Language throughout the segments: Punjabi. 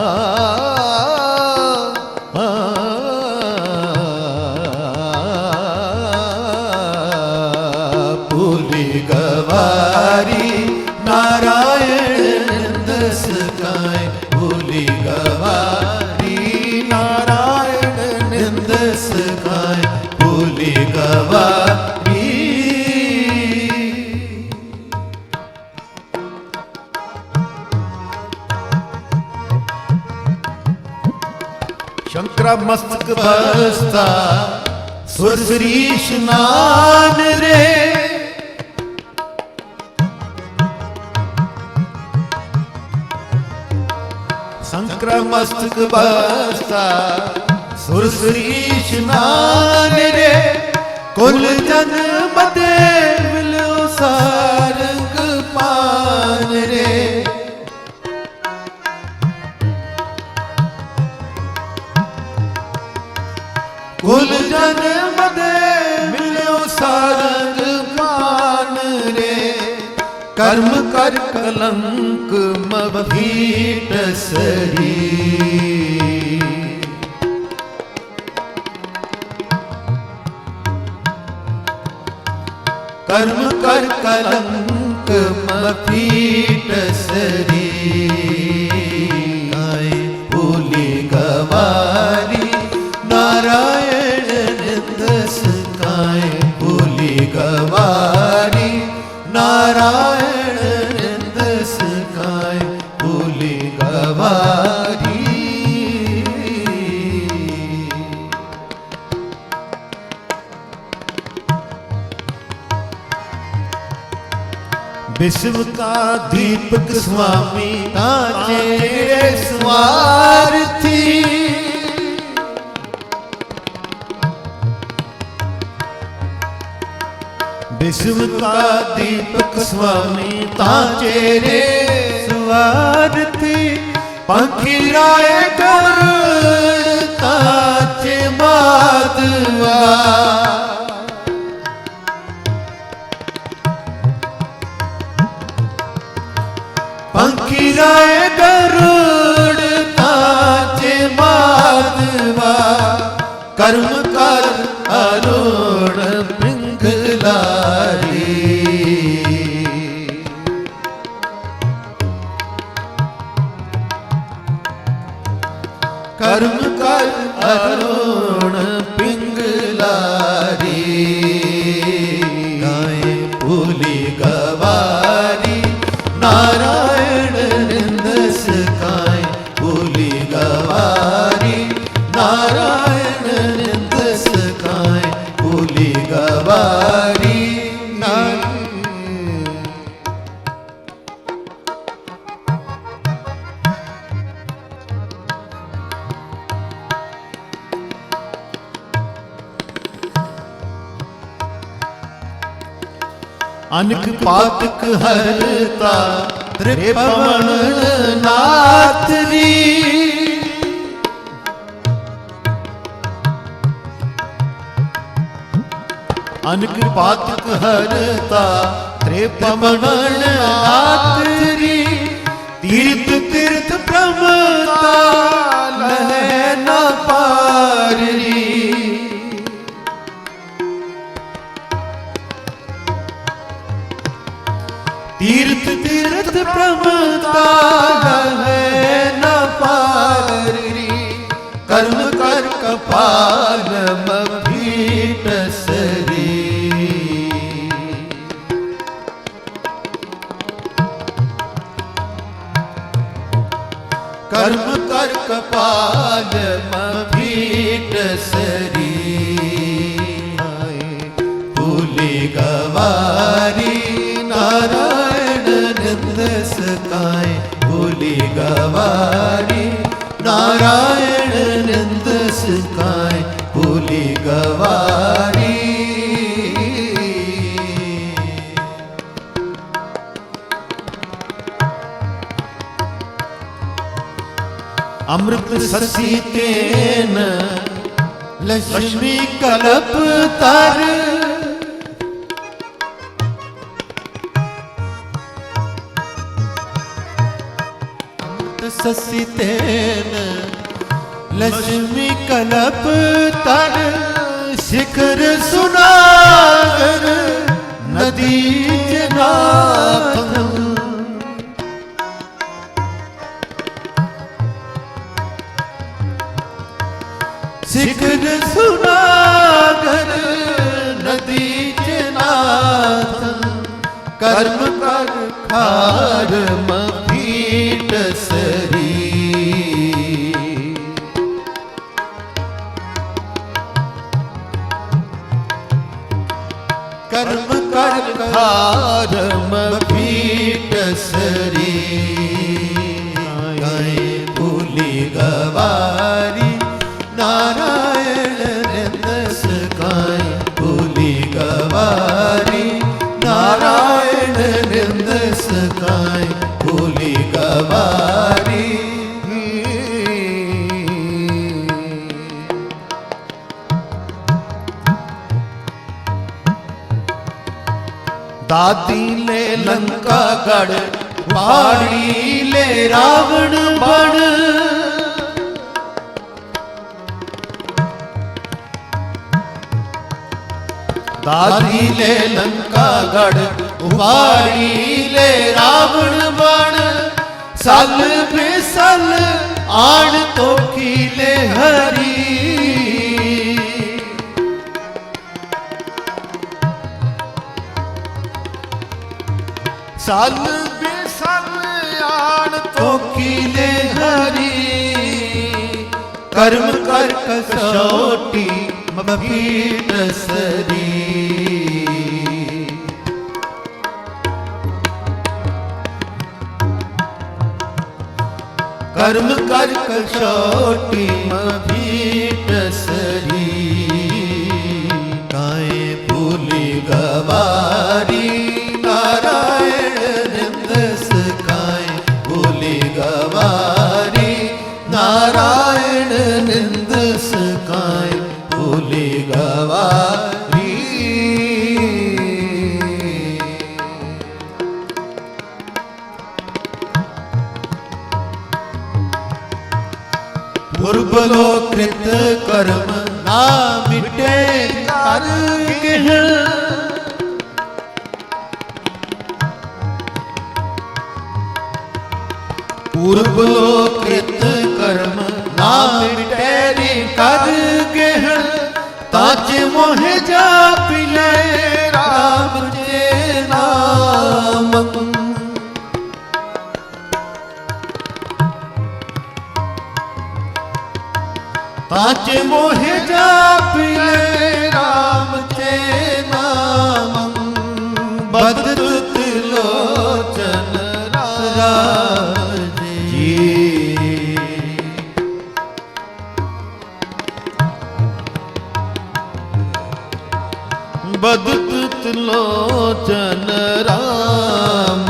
ਆ ਸ਼ੰਕਰਾ ਮਸਤਕ ਬਸਤਾ, ਸੁਰ ਸ੍ਰੀ ਇਸ਼ਨਾਨ ਰੇ। ਸੰਕਰ ਮਸਤਕ ਬਸਤਾ, ਸੁਰ ਸ੍ਰੀ ਇਸ਼ਨਾਨ ਰੇ। ਕੁਲ ਜਨ ਕਰਮ ਕਰ ਕਲੰਕ ਮਭੀਟ ਸਰੀ विश्व का दीपक स्वामी तांचे स्वार्थी विश्व का दीपक स्वामी तांचे रे स्वार्थी पंखी राय कर तांचे माधवा ਕਰਮ ਕਰ ਅਰੋੜ ਪਿੰਗਲਾਰੀ ਭੂਲੀ ਗਵਾਰੀ ਨਾਰਾਇਣ ਅਨਕ ਪਾਤਕ ਹਰਤਾ ਤ੍ਰਿਪਵਨ ਨਾਥਰੀ ਅਨਕ ਪਾਤਕ ਹਰਤਾ, ਤ੍ਰਿਪਵਨ ਨਾਥਰੀ ਤੀਰਥ ਤੀਰਥ ਪ੍ਰਮਤਾ, ਲਹਿ ਨਾ ਪਾਰੀ ਤੀਰਥ ਤੀਰਥ ਪ੍ਰਮਤਾ, ਲਹੈ ਨ ਪਾਰੀ ਕਰਮ ਕਰ ਕਪਾਲ પાદ મભીટ સરી. ભૂલી ગવારી નારાયણ નંદ સકાય ભૂલી ગવારી નારાયણ નંદ સકાય ભૂલી ગવારી ਅੰਮ੍ਰਿਤ ਸਸੀ ਤੇਨ ਲక్ష్ਮੀ ਕਲਪ ਤਰ ਸਸੀ ਤੇਨ ਲక్ష్ਮੀ ਕਲਪ ਤਰ ਸਿਖਰ ਸੁਨਾਗਰ, ਨਦੀ ਜਨਾਖੰ ਸਿਖਰ ਸੁਨਾਗਰ ਨਦੀ ਚ ਨਾਥ, ਕਰਮ ਕਰ ਖਾਰ ਮੀਟ ਸਰੀ। ਕਰਮ ਕਰ ਖਾਰ ਮੀਟ ਸਰੀ। ਗਾਏ ਭੂਲੀ ਗਵਾਰੀ ਦਾਦੀ ਲੈ ਲੰਕਾ ਗੜ ਪਾੜੀ ਲੈ ਰਾਵਣ ਬਣ। ਦਾਦੀ ਲੈ ਲੰਕਾ ਗੜ ਉਬਾੜੀ ਲੈ ਰਾਵਣ ਬਣ। ਸਲ ਬੇਸਲ ਆਣ ਤੋਖੀ ਲੈ ਹਰੀ। ਸਲ ਬੇਸਲ ਆਣ ਤੋਖੀ ਲੈ ਹਰੀ। ਕਰਮ ਕਰ ਕਸੋਟੀ ਮਬੀਟ ਸਰੀ। ਕਰਮ ਕਰ ਕਸੋਟੀ ਮਬੀਟ ਪੁਰਬਲੋ ਕ੍ਰਿਤ ਕਰਮ ਨਾ ਮਿਟੇ ਕਰ ਕਹਿ ਪੁਰਬਲੋ ਕ੍ਰਿਤ ਕਰਮ ਨਾ ਮਿਟੇ ਰੀ ਕਦ ਗਹਿਣ ਤਾਜ ਮੋਹ ਜਾ ਪਿਲੇ ਤਾਜ ਮੋਹ ਜਾਪਿਲੇ RAM ਤੇ ਨਾਮ। ਬਦਤ ਲੋਚਨ ਰਾਜ। ਜੀ ਬਦਤ ਲੋਚਨ RAM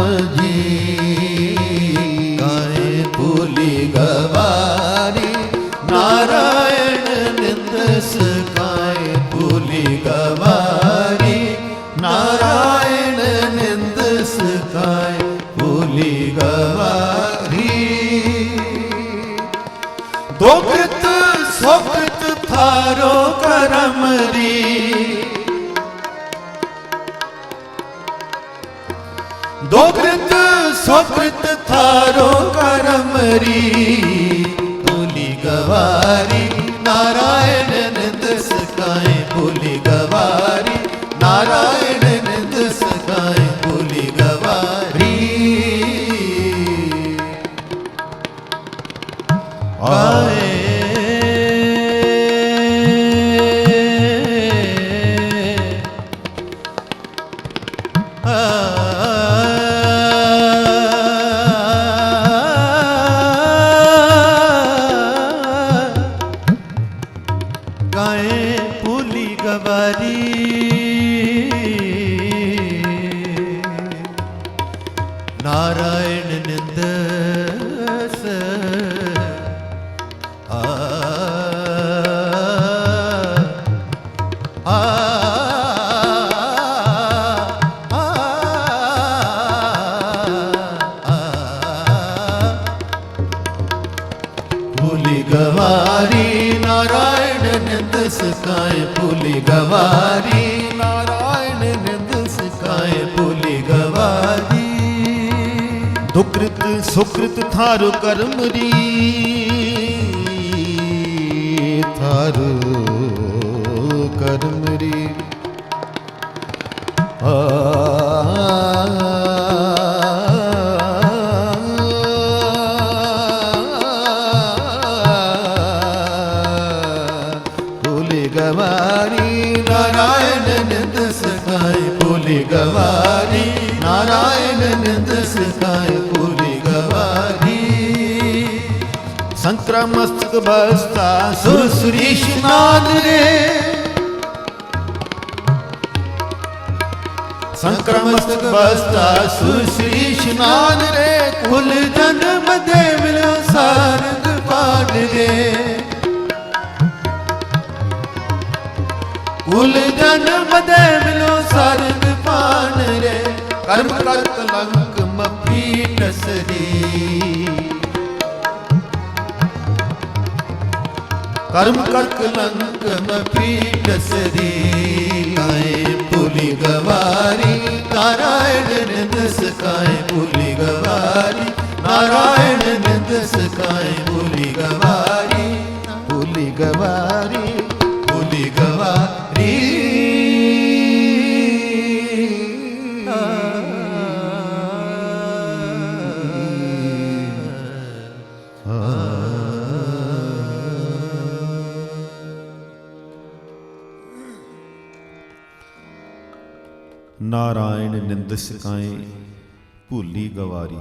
ਸੁਖਤ ਕਰਮ ਰੀ ਦੁਖਤ ਸੁਖਤ ਥਾਰੋ ਕਰਮ ਰੀ। ਭੂਲੀ ਗਵਾਰੀ, ਨਾਰਾਇਣ ਨਿੰਦ ਸਕਾਏ ਭੂਲੀ ਗਵਾਰੀ, ਨਾਰਾਇਣ ਗਵਾਰੀ ਨਾਰਾਇਣ ਨਿੰਦਸ ਆ ਆ ਗਵਾਰੀ ਨਾਰਾ ਗਵਾਰੀ ਨਾਰਾਇਣ ਨਿੰਦ ਸਿਕਾਏ ਭੂਲੀ ਗਵਾਰੀ। ਦੁਕ੍ਰਿਤ ਸੁਕ੍ਰਿਤ ਥਾਰੁ ਕਰਮ ਰੀ ਥਾਰੁ ਕਰਮ ਰੀ। ਸੰਕਰਾ ਮਸਤਕ ਬਸਤਾ ਸੁਰ ਸੁਰੀਸ਼ ਨਾਦ ਰੇ ਸੰਕਰਮਸਤਕ ਬਸਤਾ ਸੁਸ਼੍ਰੀ ਇਸ਼ਨਾਨ ਰੇ ਕੁਲ ਜਨਮ ਦੇ ਮਿਲਿਓ ਸਾਰੰਗ ਪਾਟ ਰੇ ਕੁਲ ਜਨਮ ਦੇ ਮਿਲਿਓ ਸਾਰੰਗ ਪਾਣ ਕਰਮ ਕਰ ਕਲੰਕ ਮਪੀ ਟਸਰੀ ਕਾਏ ਭੂਲੀ ਗਵਾਰੀ ਨਾਰਾਇਣ ਨਿੰਦ ਸਕਾਏ ਭੂਲੀ ਗਵਾਰੀ ਨਾਰਾਇਣ ਨਿੰਦ ਸਕਾਏ ਭੂਲੀ ਗਵਾਰੀ ਭੂਲੀ ਗਵਾਰੀ ਭੂਲੀ ਗਵਾਰੀ ਨਾਰਾਇਣ ਨਿੰਦ ਸਿਕਾਏ ਭੂਲੀ ਗਵਾਰੀ।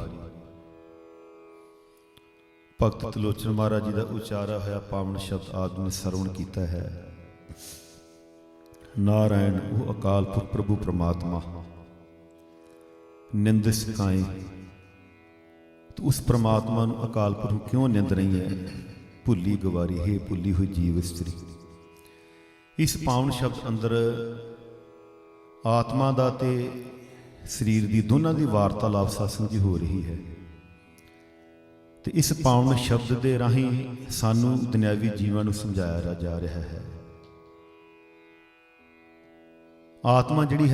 ਭਗਤ ਤਲੋਚਨ ਮਹਾਰਾਜ ਜੀ ਦਾ ਉਚਾਰਾ ਹੋਇਆ, ਪਾਵਨ ਸ਼ਬਦ ਆਦਿ ਨੇ ਸਰਵਣ ਕੀਤਾ ਹੈ। ਨਾਰਾਇਣ, ਉਹ ਅਕਾਲ ਪੁਰਖ ਪ੍ਰਭੂ ਪ੍ਰਮਾਤਮਾ। ਨਿੰਦ ਸਿਕਾਏ ਤੂੰ ਉਸ ਪ੍ਰਮਾਤਮਾ ਨੂੰ ਅਕਾਲ ਪੁਰਖ ਕਿਉਂ ਨਿੰਦ ਰਹੀ ਹੈ? ਭੁੱਲੀ ਗਵਾਰੀ, ਹੈ ਭੁੱਲੀ ਹੋਈ ਜੀਵ ਇਸਤਰੀ। ਇਸ ਪਾਵਨ ਸ਼ਬਦ ਅੰਦਰ ਆਤਮਾ ਦਾ ਤੇ ਸਰੀਰ ਦੀ ਦੋਨਾਂ ਦੀ ਵਾਰਤਾਲਾਪ ਸਾਸੰਗ ਜੀ ਹੋ ਰਹੀ ਹੈ। ਤੇ ਇਸ ਪਾਵਨ ਸ਼ਬਦ ਦੇ ਰਾਹੀਂ ਸਾਨੂੰ ਦੁਨਿਆਵੀ ਜੀਵਨ ਨੂੰ ਸਮਝਾਇਆ ਜਾ ਰਿਹਾ ਹੈ। ਆਤਮਾ ਜਿਹੜੀ ਹੈ